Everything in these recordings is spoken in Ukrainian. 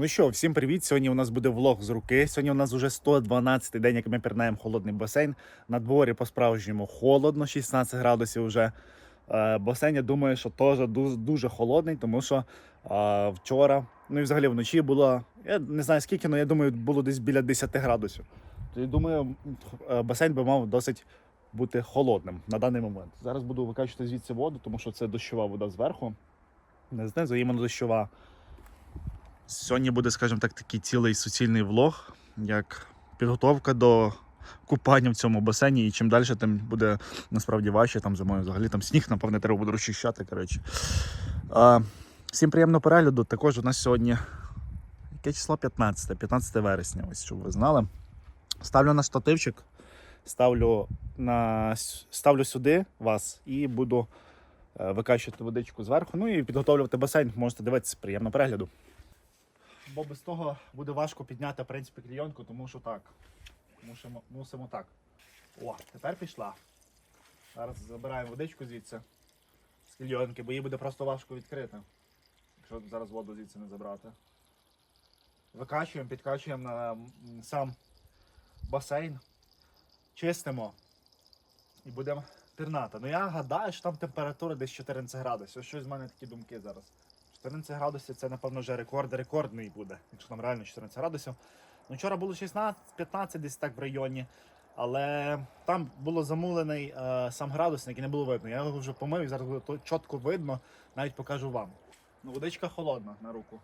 Ну що, всім привіт! Сьогодні у нас буде влог з руки. Сьогодні у нас вже 112 день, як ми пірнаємо холодний басейн. На дворі по-справжньому холодно, 16 градусів вже. Е, Басейн, я думаю, що теж дуже, холодний, тому що е, вчора, ну і взагалі вночі було, я не знаю скільки, але я думаю, було десь біля 10 градусів. Я думаю, е, басейн би мав досить бути холодним на даний момент. Зараз буду викачувати звідси воду, тому що це дощова вода зверху, не знизу, іменно дощова. Сьогодні буде, скажімо так, такий цілий суцільний влог, як підготовка до купання в цьому басейні. І чим далі, тим буде насправді важче. Там зимою взагалі там сніг, напевне, треба буде розчищати. Коротше. А, всім приємного перегляду. Також у нас сьогодні яке число 15, 15 вересня, ось щоб ви знали. Ставлю на штативчик, ставлю, на, ставлю сюди вас і буду е, викачувати водичку зверху. Ну і підготовлювати басейн. Можете дивитися, приємного перегляду. Бо без того буде важко підняти в принципі клійонку, тому що так. Мусимо, мусимо так. О, тепер пішла. Зараз забираємо водичку звідси з клійонки, бо її буде просто важко відкрити. Якщо зараз воду звідси не забрати. Викачуємо, підкачуємо на сам басейн, чистимо і будемо пірнати. Ну я гадаю, що там температура десь 14 градусів. Ось Щось в мене такі думки зараз. 14 градусів це, напевно, вже рекорд рекордний буде, якщо там реально 14 градусів. Ну, вчора було 16-15 десь так в районі. Але там було замулений е, сам градусник і не було видно. Я його вже помив і зараз то чітко видно, навіть покажу вам. Ну, водичка холодна на руку.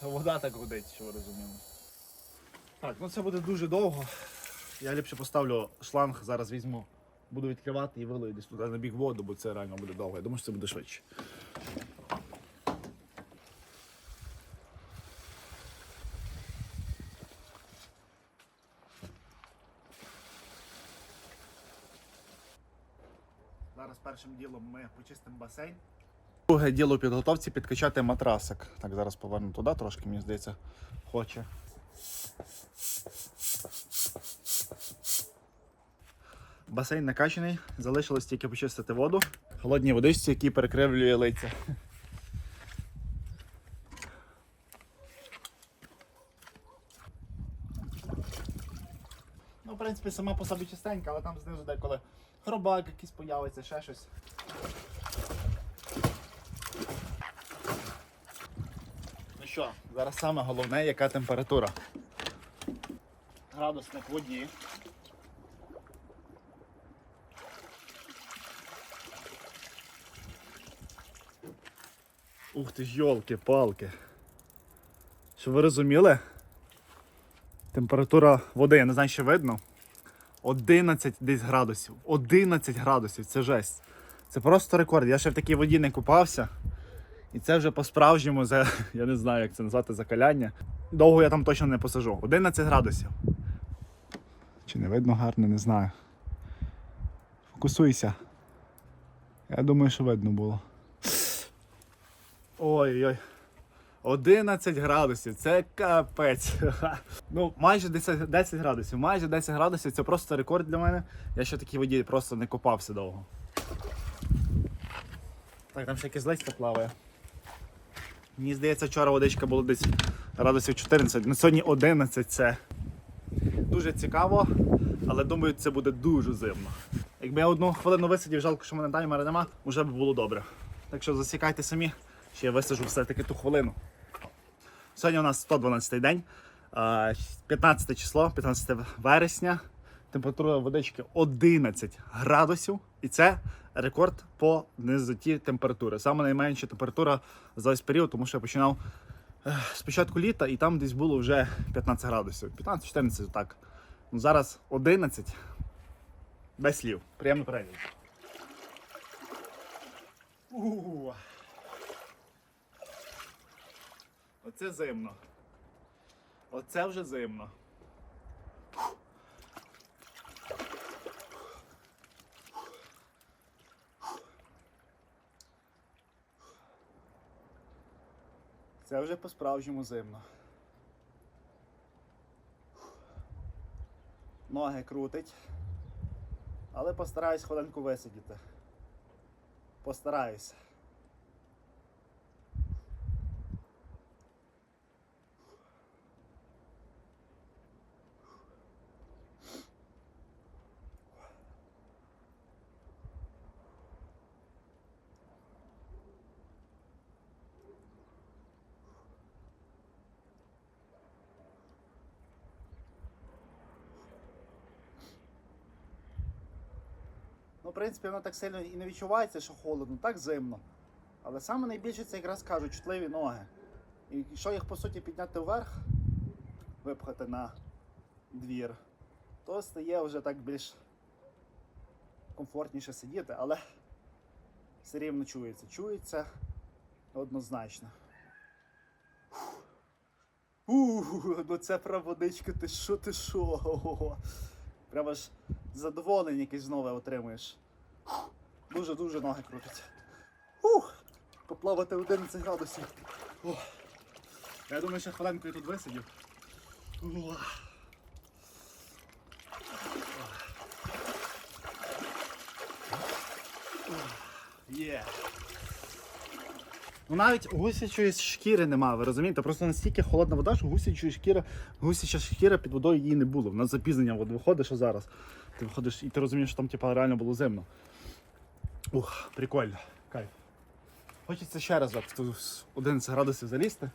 Та вода так гудить, що ви розуміли. Так, ну це буде дуже довго. Я ліпше поставлю шланг, зараз візьму, буду відкривати і вилию десь туди на бік воду, бо це реально буде довго. Я думаю, що це буде швидше. Зараз першим ділом ми почистимо басейн. Друге діло у підготовці підкачати матрасик. Так, зараз поверну туди трошки, мені здається, хоче. Басейн накачаний, залишилось тільки почистити воду. Холодній водичці, який перекривлює лиця. Ну, в принципі, сама по собі чистенька, але там знизу деколи хробак якийсь появиться, ще щось. Ну що, зараз саме головне, яка температура. Градусник воді. Ух ти ж, йолки-палки. Щоб ви розуміли? Температура води, я не знаю, що видно. 11 десь градусів. 11 градусів, це жесть. Це просто рекорд. Я ще в такій воді не купався. І це вже по-справжньому, за, я не знаю, як це назвати, закаляння. Довго я там точно не посажу. 11 градусів. Чи не видно гарно, не знаю. Фокусуйся. Я думаю, що видно було. Ой-ой. 11 градусів, це капець. Ну, майже 10, 10 градусів. Майже 10 градусів це просто рекорд для мене. Я ще такій воді просто не купався довго. Так, там ще якесь листя плаває. Мені здається, вчора водичка була десь градусів 14, на сьогодні 11 це дуже цікаво, але думаю, це буде дуже зимно. Якби я одну хвилину висидів, жалко, що в мене таймера нема, вже б було добре. Так що засікайте самі, ще я висажу все-таки ту хвилину. Сьогодні у нас 112 день, 15 число, 15 вересня. Температура водички 11 градусів. І це рекорд по низоті температури. Саме найменша температура за весь період, тому що я починав е, з початку літа і там десь було вже 15 градусів. 15-14 так. Ну, зараз 11. Без слів. Приємно перегляд. У. Оце зимно. Оце вже зимно. Це вже по-справжньому зимно. Ноги крутить, але постараюсь хвилинку висидіти. Постараюся. В принципі, воно так сильно і не відчувається, що холодно, так зимно. Але саме найбільше це якраз кажу, чутливі ноги. І якщо їх по суті підняти вверх, випхати на двір, то стає вже так більш комфортніше сидіти, але все рівно чується. Чується однозначно. Ух, ну це прям водичка, ти що, ти що? Прямо ж задоволення якесь нове отримуєш. Дуже-дуже ноги крутять. Ух, поплавати 11 градусів. Ох. Я думаю, ще хвилинку я тут висидів. Ух. Є. Ну навіть гусячої шкіри немає, ви розумієте? Просто настільки холодна вода, що гусячої шкіри, гусяча шкіра під водою її не було. У нас запізнення виходиш а зараз. Ти виходиш і ти розумієш, що там типа, реально було зимно. Ух, прикольно. Кайф. Хочеться ще раз в 11 градусів залізти.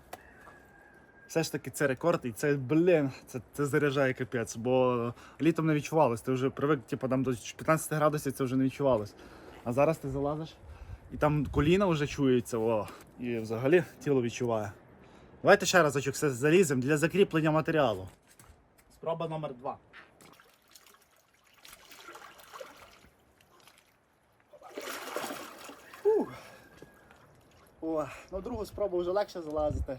Все ж таки це рекорд, і це, блін, це, це заряджає капець, бо літом не відчувалось. Ти вже привик, типу, там до 15 градусів це вже не відчувалось. А зараз ти залазиш, і там коліна вже чується, о, і взагалі тіло відчуває. Давайте ще разочок все заліземо для закріплення матеріалу. Спроба номер два. О, на другу спробу вже легше залазити,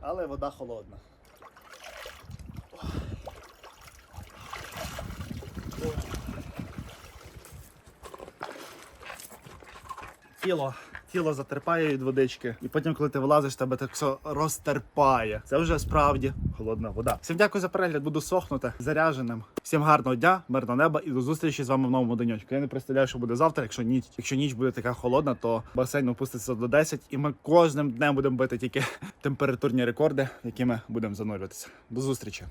але вода холодна. Тіло. Тіло затерпає від водички, і потім, коли ти вилазиш, тебе так все розтерпає. Це вже справді холодна вода. Всім дякую за перегляд, буду сохнути заряженим. Всім гарного дня, мирного неба і до зустрічі з вами в новому денечку. Я не представляю, що буде завтра. Якщо ніч, якщо ніч буде така холодна, то басейн опуститься до 10, і ми кожним днем будемо бити тільки температурні рекорди, які ми будемо занурюватися. До зустрічі.